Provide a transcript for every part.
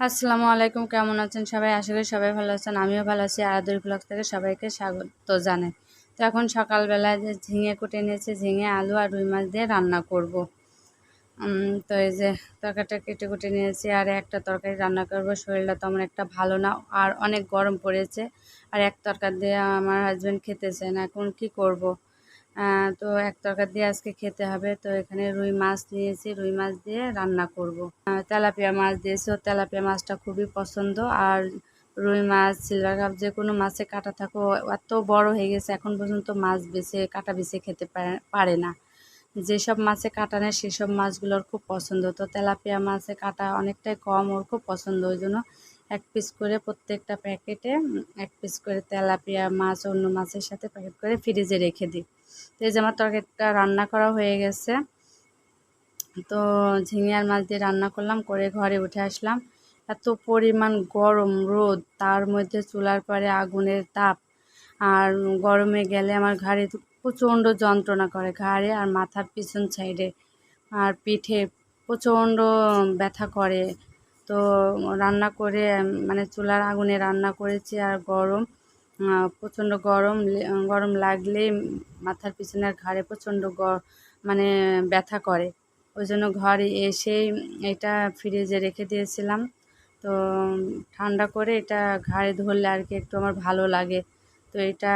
আসসালামু আলাইকুম, কেমন আছেন সবাই? আশা করি সবাই ভালো আছেন, আমিও ভালো আছি আরাদুর ব্লগ থেকে সবাইকে স্বাগত জানাই। তো এখন সকালবেলায় যে ঝিঙে কুটে নিয়েছি ঝিঙে, আলু আর রুই মাছ দিয়ে রান্না করব। তো এই যে তরকারিটা কেটে কুটে নিয়েছি, আর একটা তরকারি রান্না করব। শরীরটা তেমন একটা ভালো না, আর অনেক গরম পড়েছে, আর এক তরকারি দিয়ে আমার হাজব্যান্ড খেতে চায় না, এখন কি করব? তো এক তরকারি দিয়ে আজকে খেতে হবে। তো এখানে রুই মাছ নিয়েছি, রুই মাছ দিয়ে রান্না করব। তেলাপিয়া মাছ দিয়েছি। ও তেলাপিয়া মাছটা খুবই পছন্দ। আর রুই মাছ, সিলভার কাপ, যে কোনো মাছে কাটা থাকো এত বড় হয়ে গেছে, এখন পর্যন্ত মাছ বেছে, কাটা বেছে খেতে পারে- না। যেসব মাছে কাটা নেয়, সেসব মাছগুলোর খুব পছন্দ। তো তেলাপিয়া মাছে কাটা অনেকটাই কম, ওর খুব পছন্দ, ওই জন্য এক পিস করে প্রত্যেকটা প্যাকেটে এক পিস করে তেলাপিয়া মাছ, অন্য মাছের সাথে প্যাকেট করে ফ্রিজে রেখে দিই। তো এই যে আমার তরকারিটা রান্না করা হয়ে গেছে। তো ঝিঙে আর মাছ দিয়ে রান্না করলাম, করে ঘরে উঠে আসলাম। এত পরিমাণ গরম রোদ, তার মধ্যে চুলার পরে আগুনের তাপ। আর গরমে গেলে আমার ঘাড়ে প্রচণ্ড যন্ত্রণা করে, ঘাড়ে আর মাথার পিছন সাইডে আর পিঠে প্রচণ্ড ব্যথা করে তো রান্না করে মানে চুলার আগুনে রান্না করেছি আর গরম প্রচণ্ড গরম গরম লাগলেই মাথার পিছনে আর ঘাড়ে প্রচণ্ড মানে ব্যথা করে। ওই জন্য ঘরে এসেই এটা ফ্রিজে রেখে দিয়েছিলাম। তো ঠান্ডা করে এটা ঘাড়ে ধরলে আর কি একটু আমার ভালো লাগে। তো এটা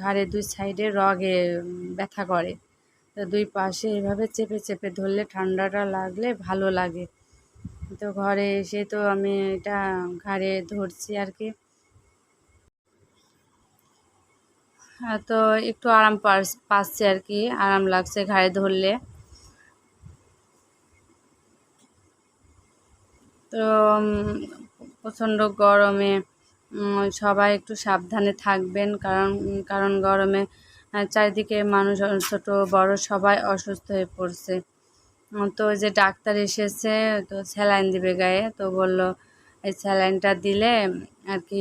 ঘাড়ের দুই সাইডে রগে ব্যথা করে। তো দুই পাশে এভাবে চেপে চেপে ধরলে ঠান্ডাটা লাগলে ভালো লাগে। তো ঘরে এসে তো আমি এটা ঘাড়ে ধরছি আর কি। তো একটু আরাম পাচ্ছি আর কি, আরাম লাগছে ঘাড়ে ধরলে। তো প্রচণ্ড গরমে সবাই একটু সাবধানে থাকবেন কারণ কারণ গরমে চারিদিকে মানুষ, ছোট, বড় সবাই অসুস্থ হয়ে পড়ছে। তো ওই যে ডাক্তার এসেছে, তো স্যালাইন দিবে গায়ে। তো বলল, এই স্যালাইনটা দিলে আর কি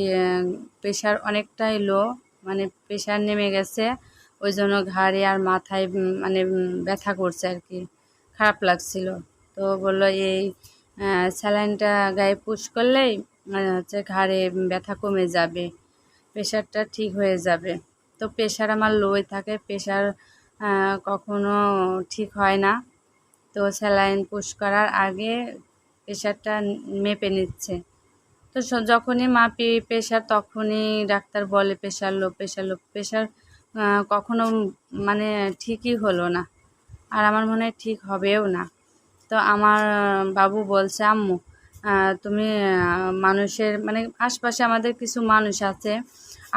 প্রেশার অনেকটাই লো মানে প্রেশার নেমে গেছে। ওই জন্য ঘাড়ে আর মাথায় মানে ব্যথা করছে আর কি, খারাপ লাগছিল। তো বলল, এই স্যালাইনটা গায়ে পুশ করলেই হচ্ছে ঘাড়ে ব্যথা কমে যাবে, প্রেশারটা ঠিক হয়ে যাবে। তো প্রেশার আমার লোই থাকে, প্রেশার কখনো ঠিক হয় না। তো স্যালাইন পুশ করার আগে প্রেশারটা মেপে নিচ্ছে। তো যখনই মাপি প্রেশার, তখনই ডাক্তার বলে pressure low pressure low, pressure কখনো মানে ঠিকই হলো না। আর আমার মনে হয় ঠিক হবেও না। তো আমার বাবু বলছে, আম্মু তুমি মানুষের মানে আশপাশে আমাদের কিছু মানুষ আছে,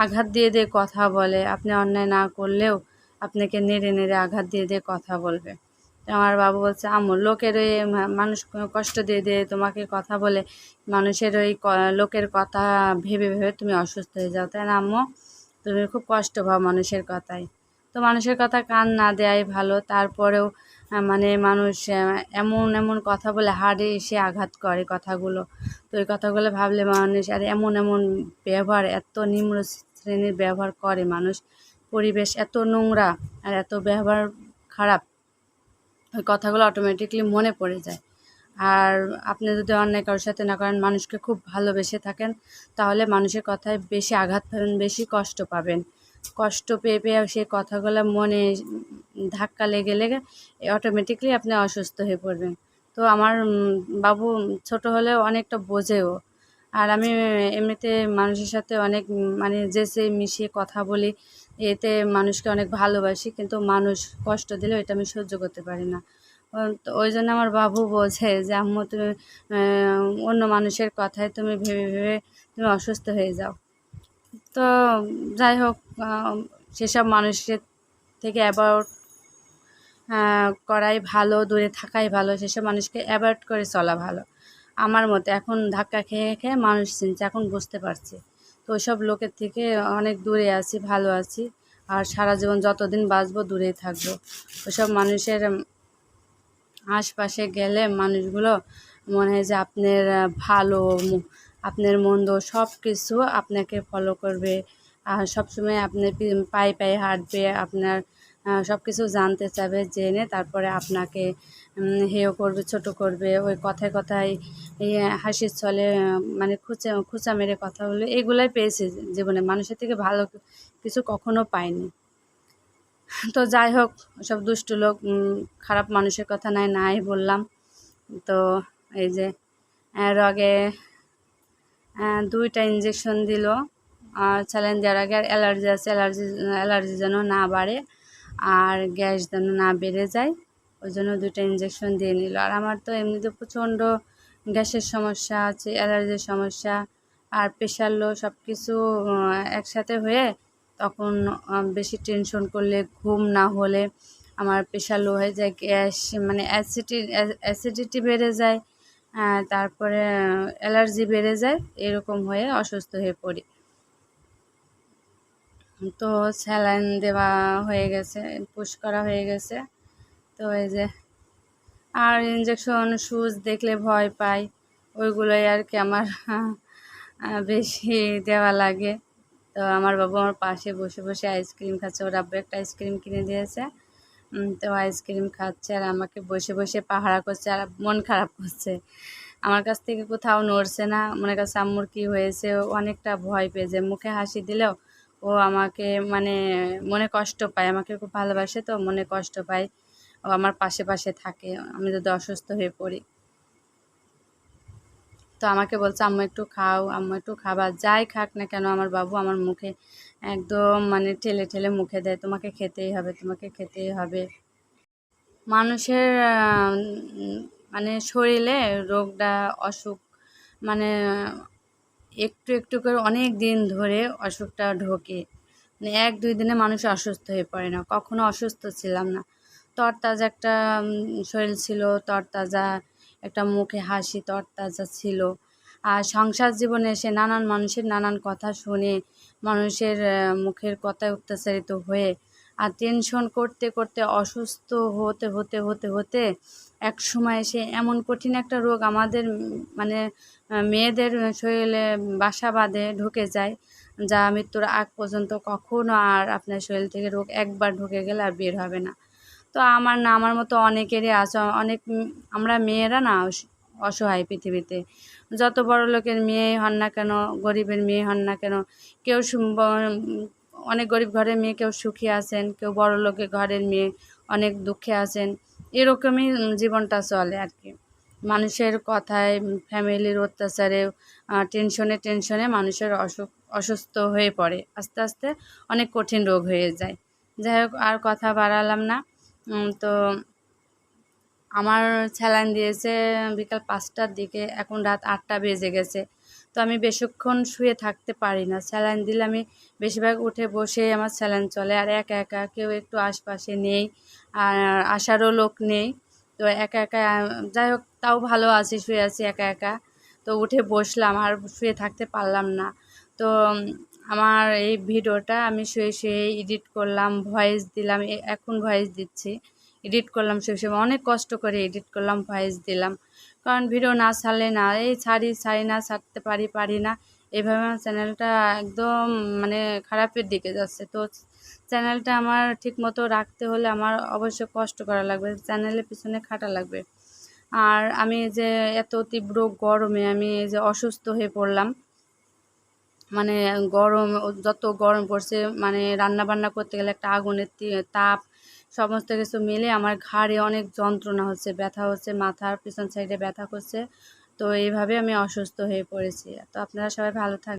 আঘাত দিয়ে দিয়ে কথা বলে। আপনি অন্যায় না করলেও আপনাকে নেড়ে নেড়ে আঘাত দিয়ে দিয়ে কথা বলবে। আমার বাবু বলছে, আম্মু, লোকের ওই মানুষ কষ্ট দিয়ে দিয়ে তোমাকে কথা বলে, মানুষের ওই লোকের কথা ভেবে ভেবে তুমি অসুস্থ হয়ে যাও, তাই না আম্মু? তুমি খুব কষ্ট পাও মানুষের কথায়। তো মানুষের কথা কান না দেওয়াই ভালো, তারপরেও মানে মানুষ এমন এমন কথা বলে হাড়ে এসে আঘাত করে কথাগুলো। তো ওই কথাগুলো ভাবলে মানুষ, আর, এমন এমন ব্যবহার, এত নিম্ন শ্রেণির ব্যবহার করে মানুষ। পরিবেশ এত নোংরা আর এত ব্যবহার খারাপ। ওই কথাগুলো অটোমেটিকলি মনে পড়ে যায়। আর আপনি যদি অন্যায় কারোর সাথে না করেন, মানুষকে খুব ভালোবেসে থাকেন, তাহলে মানুষের কথায় বেশি আঘাত পাবেন, বেশি কষ্ট পাবেন। কষ্ট পেয়ে পেয়ে সেই কথাগুলো মনে ধাক্কা লেগে লেগে অটোমেটিকলি আপনি অসুস্থ হয়ে পড়বেন। তো আমার বাবু ছোট হলেও অনেকটা বোঝেও। আর আমি এমনিতে মানুষের সাথে অনেক মানে যেচে মিশিয়ে কথা বলি এতে মানুষকে অনেক ভালোবাসি, কিন্তু মানুষ কষ্ট দিলে এটা আমি সহ্য করতে পারি না। তো ওই জন্য আমার বাবু বোঝে যে, আম্মু, তুমি অন্য মানুষের কথায় তুমি ভেবে ভেবে তুমি অসুস্থ হয়ে যাও। তো যাই হোক সেসব মানুষের থেকে অ্যাভয়েড করাই ভালো, দূরে থাকাই ভালো, সেসব মানুষকে অ্যাভয়েড করে চলা ভালো। আমার মতে এখন ধাক্কা খেয়ে খেয়ে মানুষ চিনছে, এখন বুঝতে পারছি। তো ওইসব লোকের থেকে অনেক দূরে আছি, ভালো আছি। আর সারা জীবন যতদিন বাঁচবো দূরেই থাকব। ওসব মানুষের আশপাশে গেলে মানুষগুলো মনে হয় যে আপনার ভালো, আপনার মন্দ সব কিছু আপনাকে ফলো করবে। আর সবসময় আপনার পায়ে পায়ে হাঁটবে, আপনার সব কিছু জানতে চাবে, জেনে তারপরে আপনাকে হেয় করবে, ছোট করবে, ওই কথায় কথায় হাসির ছলে মানে খুচা খুচা মেরে কথা বলে, এগুলাই পেয়েছি জীবনে। মানুষের থেকে ভালো কিছু কখনো পাইনি তো যাই হোক, সব দুষ্টু লোক খারাপ মানুষের কথা নাই নাই বললাম। তো এই যে রগে দুইটা ইঞ্জেকশন দিল, আর স্যালাইন দেওয়ার আগে আর অ্যালার্জি আছে অ্যালার্জি অ্যালার্জি যেন না বাড়ে। আর গ্যাস যেন না বেড়ে যায়, ওই জন্য দুইটা ইঞ্জেকশন দিয়ে নিল। আর আমার তো এমনিতে প্রচণ্ড গ্যাসের সমস্যা আছে, অ্যালার্জির সমস্যা, আর প্রেশার লো সব কিছু একসাথে হয়ে তখন বেশি টেনশন করলে, ঘুম না হলে আমার প্রেশার লো হয়ে যায়, গ্যাস মানে অ্যাসিডি অ্যাসিডিটি বেড়ে যায় তারপরে অ্যালার্জি বেড়ে যায়, এরকম হয়ে অসুস্থ হয়ে পড়ি। তো স্যালাইন দেওয়া হয়ে গেছে, পুশ করা হয়ে গেছে। তো এই যে, আর ইঞ্জেকশন সুচ দেখলে ভয় পাই, ওইগুলোই আর কি আমার বেশি দেওয়া লাগে। তো আমার বাবু আমার পাশে বসে বসে আইসক্রিম খাচ্ছে, ওর আব্বু একটা আইসক্রিম কিনে দিয়েছে। তো আইসক্রিম খাচ্ছে আর আমাকে বসে বসে পাহারা করছে আর মন খারাপ করছে। আমার কাছ থেকে কোথাও নড়ছে না, মনে কাছে আম্মুর কী হয়েছে? অনেকটা ভয় পেয়েছে মুখে হাসি দিলেও ও আমাকে মানে মনে কষ্ট পায়, আমাকে খুব ভালোবাসে তো, মনে কষ্ট পায়। ও আমার পাশে পাশে থাকে, আমি যদি অসুস্থ হয়ে পড়ি। তো আমাকে বলছে, আম্মু, একটু খাও, আম্মু, একটু খাবার, যাই খাক না কেন, আমার বাবু আমার মুখে একদম মানে ঠেলে ঠেলে মুখে দেয়, তোমাকে খেতেই হবে, তোমাকে খেতেই হবে। মানুষের মানে শরীরে রোগটা অসুখ মানে একটু একটু করে অনেক দিন ধরে অসুখটা ঢোকে। মানে এক দুই দিনে মানুষ অসুস্থ হয়ে পড়ে না, কখনো অসুস্থ ছিলাম না। তরতাজা একটা শরীর ছিল, তরতাজা একটা মুখে হাসি, তরতাজা ছিল। আর সংসার জীবনে এসে নানান মানুষের নানান কথা শুনে মানুষের মুখের কথায় অত্যাচারিত হয়ে আর টেনশন করতে করতে, অসুস্থ হতে হতে হতে হতে এক সময় এসে এমন কঠিন একটা রোগ আমাদের মানে মেয়েদের শরীরে বাসা বাঁধে, ঢুকে যায়, যা মৃত্যুর আগ পর্যন্ত কখনো আর আপনার শরীর থেকে রোগ একবার ঢুকে গেলে আর বের হবে না। তো আমার না, আমার মতো অনেকেরই আছে, অনেক আমরা মেয়েরা না অস- অসহায় পৃথিবীতে। যত বড় লোকের মেয়ে হন না কেন, গরিবের মেয়ে হন না কেন, কেউ অনেক গরিব ঘরের মেয়ে, কেউ সুখী আছেন, কেউ বড় লোকের ঘরের মেয়ে, অনেক দুঃখে আছেন। এরকমই জীবনটা চলে আর কি। মানুষের কথায় ফ্যামিলির অত্যাচারে টেনশনে টেনশনে মানুষের অসুখ, অসুস্থ হয়ে পড়ে। আস্তে আস্তে অনেক কঠিন রোগ হয়ে যায়। যাই হোক, আর কথা বাড়ালাম না। তো আমার স্যালাইন দিয়েছে বিকাল পাঁচটার দিকে, এখন রাত আটটা বেজে গেছে। তো আমি বেশিক্ষণ শুয়ে থাকতে পারি না। স্যালাইন দিলে আমি বেশিরভাগ উঠে বসে আমার স্যালাইন চলে। আর একা একা কেউ একটু আশপাশে নেই, আর আসারও লোক নেই। তো একা একা, যাই হোক, তাও ভালো আছি, শুয়ে আছি একা একা। তো উঠে বসলাম, আর শুয়ে থাকতে পারলাম না। তো আমার এই ভিডিওটা আমি শুয়ে শুয়ে এডিট করলাম, ভয়েস দিলাম এখন ভয়েস দিচ্ছি। এডিট করলাম শুয়ে শুয়ে, অনেক কষ্ট করে এডিট করলাম, ভয়েস দিলাম। কারণ ভিডিও না ছাড়লে না, এই ছাড়ি ছাড়ি না, ছাড়তে পারি পারি না। এভাবে আমার চ্যানেলটা একদম মানে খারাপের দিকে যাচ্ছে। তো চ্যানেলটা আমার ঠিক মতো রাখতে হলে আমার অবশ্যই কষ্ট করা লাগবে চ্যানেলের পিছনে খাটা লাগবে। আর আমি যে এত তীব্র গরমে আমি যে অসুস্থ হয়ে পড়লাম মানে গরম, যত গরম পড়ছে মানে রান্না বান্না করতে গেলে একটা আগুনের তাপ সমস্ত কিছু মিলে আমার ঘাড়ে অনেক যন্ত্রণা হচ্ছে, ব্যথা হচ্ছে, মাথার পিছন সাইডে ব্যথা করছে। তো এইভাবে আমি অসুস্থ হয়ে পড়েছি। তো আপনারা সবাই ভালো থাকবেন